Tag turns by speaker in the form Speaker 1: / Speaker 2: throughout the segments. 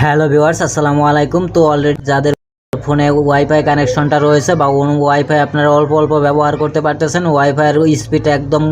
Speaker 1: Hello viewers আসসালামু আলাইকুম। তো অলরেডি যাদের ফোনে ওয়াইফাই কানেকশনটা রয়েছে বা ওয়াইফাই আপনারা অল্প অল্প ব্যবহার করতে পারতেছেন। ওয়াইফাইয়ের স্পিড একদম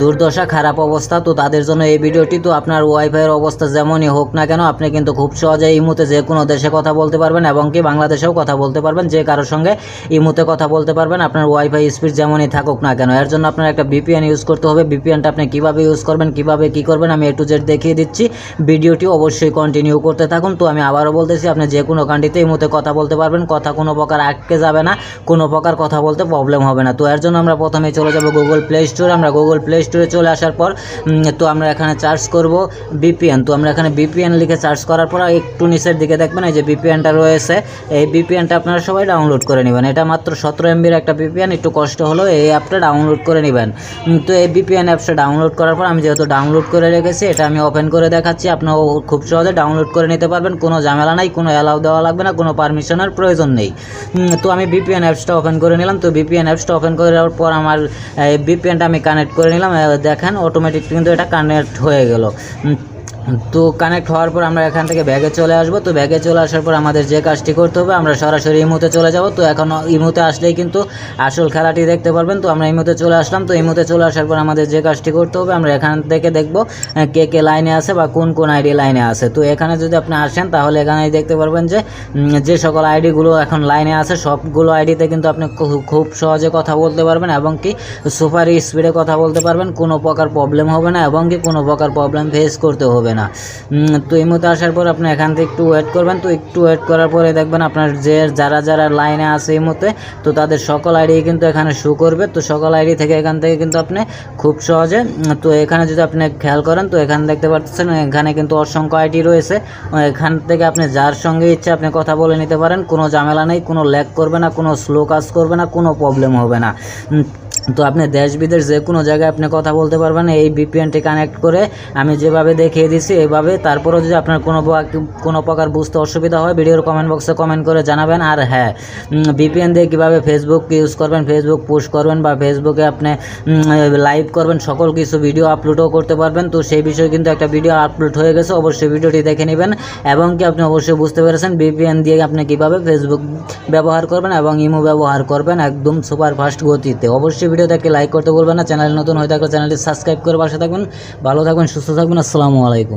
Speaker 1: দুর্দশা, খারাপ অবস্থা। তো তাদের জন্য এই ভিডিওটি তো আপনার ওয়াইফাইয়ের অবস্থা যেমনই হোক না কেন, আপনি কিন্তু খুব সহজে ইমুতে যে কোনো দেশে কথা বলতে পারবেন এবং কি বাংলাদেশেও কথা বলতে পারবেন। যে কারোর সঙ্গে ইমুতে কথা বলতে পারবেন, আপনার ওয়াইফাই স্পিড যেমনই থাকুক না কেন। এর জন্য আপনার একটা বিপিএন ইউজ করতে হবে। বিপিএনটা আপনি কীভাবে ইউজ করবেন, কীভাবে কী করবেন, আমি এ টু জেড দেখিয়ে দিচ্ছি। ভিডিওটি অবশ্যই কন্টিনিউ করতে থাকুন। তো আমি আবারও বলতেছি, আপনি যে কোনো কান্ট্রিতে এই মুহূর্তে কথা বলতে পারবেন। কথা, কোনো প্রকার আটকে যাবে না, কোনো প্রকার কথা বলতে প্রবলেম হবে না। তো এর জন্য আমরা প্রথমে চলে যাব গুগল প্লে স্টোরে আমরা গুগল প্লে স্টোরে চলে আসার পর তো আমরা এখানে চার্জ করব বিপিএন তো আমরা এখানে বিপিএন লিখে চার্জ করার পর, একটু নিচের দিকে দেখবেন, এই যে বিপিএনটা রয়েছে, এই বিপিএনটা আপনারা সবাই ডাউনলোড করে নেবেন। এটা মাত্র সতেরো এমবির একটা বিপিএন একটু কষ্ট হলো, এই অ্যাপটা ডাউনলোড করে নেবেন। তো এই বিপিএন অ্যাপসটা ডাউনলোড করার পর, আমি যেহেতু ডাউনলোড করে রেখেছি, এটা আমি ওপেন করে দেখাচ্ছি। আপনারাও খুব সহজে ডাউনলোড করে নিতে পারবেন, কোনো ঝামেলা নাই, কোনো অ্যালাউ দেওয়া লাগবে না, কোনো পারমিশনের প্রয়োজন নেই। তো আমি বিপিএন অ্যাপসটা ওপেন করে নিলাম। তো বিপিএন অ্যাপসটা ওপেন করে দেওয়ার পর আমার বিপিএনটা আমি কানেক্ট করে নিলাম। দেখেন অটোমেটিক কিন্তু এটা কানেক্ট হয়ে গেল। তো কানেক্ট হওয়ার পর আমরা এখান থেকে ব্যাগে চলে আসব। তো ব্যাগে চলে আসার পর আমাদের যে কাজটি করতে হবে, আমরা সরাসরি ইমুতে চলে যাব। তো এখন ইমুতে আসলেই কিন্তু আসল খেলাটি দেখতে পারবেন। তো আমরা ইমুতে চলে আসলাম। তো ইমুতে চলে আসার পর আমাদের যে কাজটি করতে হবে, আমরা এখান থেকে দেখব কে কে লাইনে আছে বা কোন কোন আইডি লাইনে আছে। তো এখানে যদি আপনি আসেন, তাহলে এখানে দেখতে পারবেন যে যে সকল আইডিগুলো এখন লাইনে আছে, সবগুলো আইডিতে কিন্তু আপনি খুব সহজে কথা বলতে পারবেন এবং কি সুপার স্পিডে কথা বলতে পারবেন। কোনো প্রকার প্রবলেম হবে না এবং কি কোনো প্রকার প্রবলেম ফেস করতে হবে না। তো এই মতো আসার পর আপনি এখান থেকে একটু ওয়েট করবেন। তো একটু ওয়েট করার পরে দেখবেন আপনার যে, যারা যারা লাইনে আছে এই মতে তো তাদের সকল আইডি কিন্তু এখানে শো করবে। তো সকল আইডি থেকে এখান থেকে কিন্তু আপনি খুব সহজে তো এখানে যদি আপনি খেয়াল করেন, তো এখানে দেখতে পাচ্ছেন, এখানে কিন্তু অসংখ্য আইডি রয়েছে। এখান থেকে আপনি যার সঙ্গে ইচ্ছে আপনি কথা বলে নিতে পারেন। কোনো ঝামেলা নেই, কোনো ল্যাক করবে না, কোনো স্লো কাজ করবে না, কোনো প্রবলেম হবে না। তো আপনি দেশ বিদেশ যে কোনো জায়গায় আপনি কথা বলতে পারবেন, এই বিপিএনটি কানেক্ট করে আমি যেভাবে দেখিয়ে দিচ্ছি এভাবে, তারপরেও যদি আপনার কোনো কোনো প্রকার বুঝতে অসুবিধা হয়, ভিডিওর কমেন্ট বক্সে কমেন্ট করে জানাবেন। আর হ্যাঁ বিপিএন দিয়ে কীভাবে ফেসবুক ইউজ করবেন ফেসবুক পোস্ট করবেন বা ফেসবুকে আপনি লাইভ করবেন, সকল কিছু ভিডিও আপলোডও করতে পারবেন। তো সেই বিষয়ে কিন্তু একটা ভিডিও আপলোড হয়ে গেছে, অবশ্যই ভিডিওটি দেখে নেবেন। এবং কি আপনি অবশ্যই বুঝতে পেরেছেন বিপিএন দিয়ে আপনি কীভাবে ফেসবুক ব্যবহার করবেন এবং ইমো ব্যবহার করবেন একদম সুপার ফাস্ট গতিতে। অবশ্যই ভিডিওটাকে লাইক করতে বলবেন না। চ্যানেল নতুন হয়ে থাকলে চ্যানেলটি সাবস্ক্রাইব করে পাশে থাকবেন ভালো থাকবেন সুস্থ থাকবেন আসসালামু আলাইকুম।